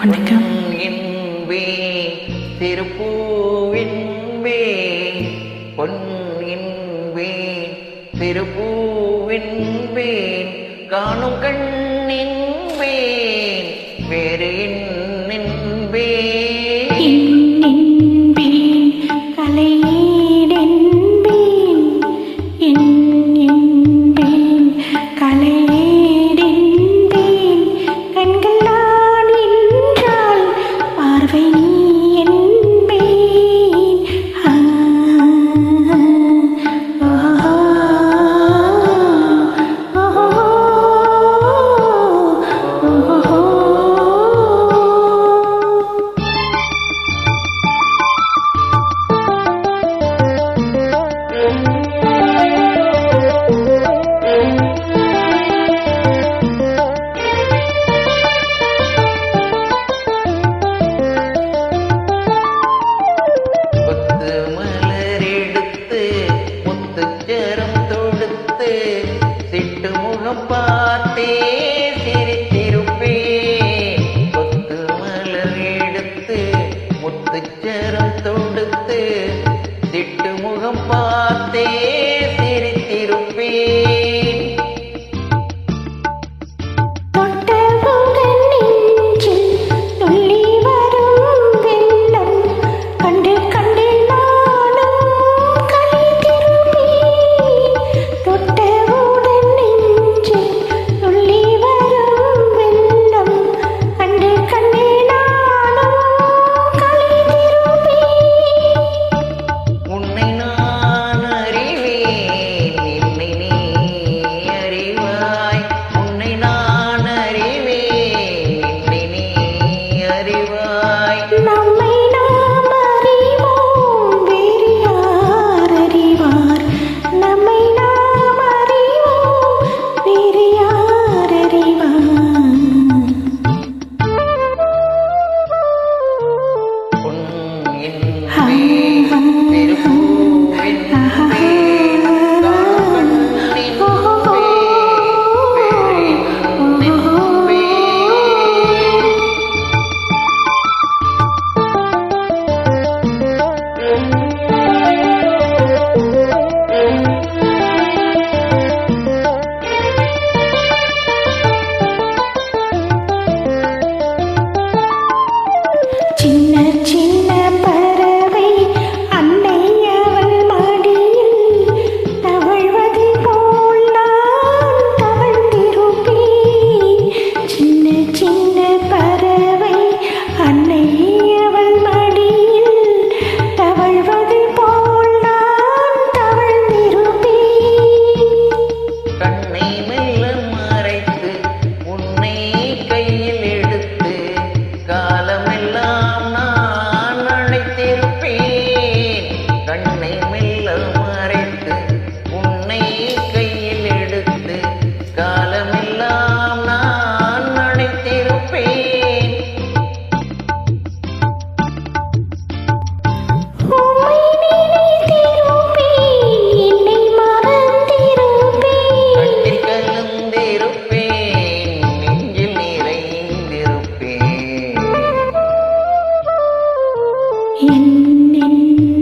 வணக்கம். திருப்பூவின்பே பொன் என்பேன் திருப்பூவின்பேன் காணும் கண்ணின்பேன் வேறு என்னின்பேன் பார்த்தே சிரித்திருப்பே கொத்து மலர் எடுத்து முத்துச்சரம் தொடுத்து திட்டு முகம் பார்த்தே. என்னென்ன